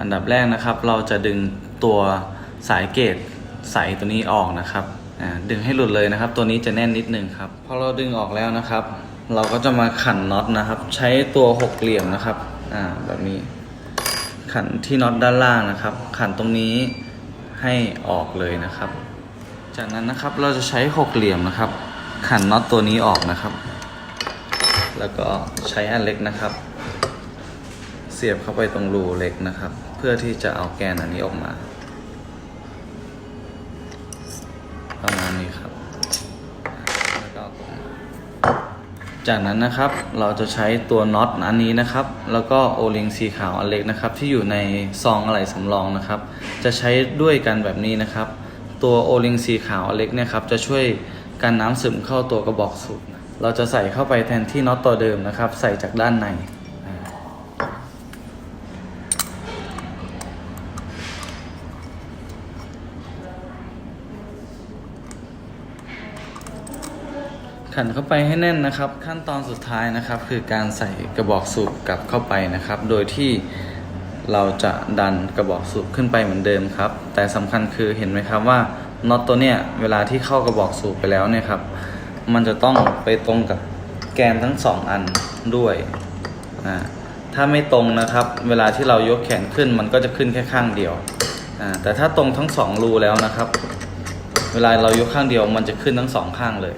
อันดับแรกนะครับ เราจะดึงตัวสายเกตใสตัวนี้ออกนะครับดึงให้หลุดเลยนะครับ ตัวนี้จะแน่นนิดนึงครับพอเราดึงออกแล้วนะครับ เราก็จะมาขันน็อตนะครับ ใช้ตัวหกเหลี่ยมนะครับอ่าแบบนี้ ขันที่น็อตด้านล่างนะครับ ขันตรงนี้ให้ออกเลยนะครับ จากนั้นนะครับเราจะใช้หกเหลี่ยมนะครับ ขันน็อตตัวนี้ออกนะครับ แล้วก็ใช้อันเล็กนะครับ เสียบเข้าไปตรงรูเล็กนะครับ เพื่อที่จะเอาแกนอันนี้ออกมาประมาณนี้ครับแล้วก็จากนั้นนะครับเราจะใช้ตัวน็อตอันนี้นะครับ แล้วก็โอลิงสีขาวอันเล็กนะครับ ที่อยู่ในซองอะไหล่สำรองนะครับ จะใช้ด้วยกันแบบนี้นะครับ ตัวโอลิงสีขาวอันเล็กเนี่ยครับจะช่วยกันน้ำซึมเข้าตัวกระบอกสูบเราจะใส่เข้าไปแทนที่น็อตตัวเดิมนะครับ ใส่จากด้านในอ่า ขันเข้าไปให้แน่นนะครับ ขั้นตอนสุดท้ายนะครับ คือการใส่กระบอกสูบกลับเข้าไปนะครับ โดยที่เราจะดันกระบอกสูบขึ้นไปเหมือนเดิมครับ แต่สำคัญคือเห็นไหมครับว่าน็อตตัวเนี้ยเวลาที่เข้ากระบอกสูบไปแล้วเนี่ยครับ มันจะต้องไปตรงกับแกนทั้งสองอันด้วยอ่าถ้าไม่ตรงนะครับ เวลาที่เรายกแขนขึ้นมันก็จะขึ้นแค่ข้างเดียวอ่าแต่ถ้าตรงทั้งสองรูแล้วนะครับ เวลาเรายกข้างเดียวมันจะขึ้นทั้งสองข้างเลย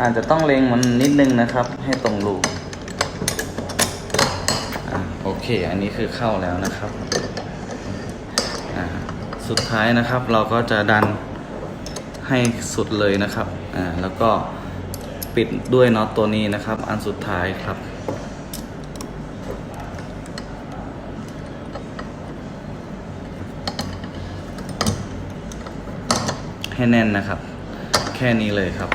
อาจจะต้องเล็งมันนิดนึงนะครับ ให้ตรงรูอโอเค อันนี้คือเข้าแล้วนะครับ สุดท้ายนะครับเราก็จะดันให้สุดเลยนะครับ อ่า แล้วก็ปิดด้วยน็อตตัวนี้นะครับ อันสุดท้ายครับ ให้แน่นนะครับ แค่นี้เลยครับ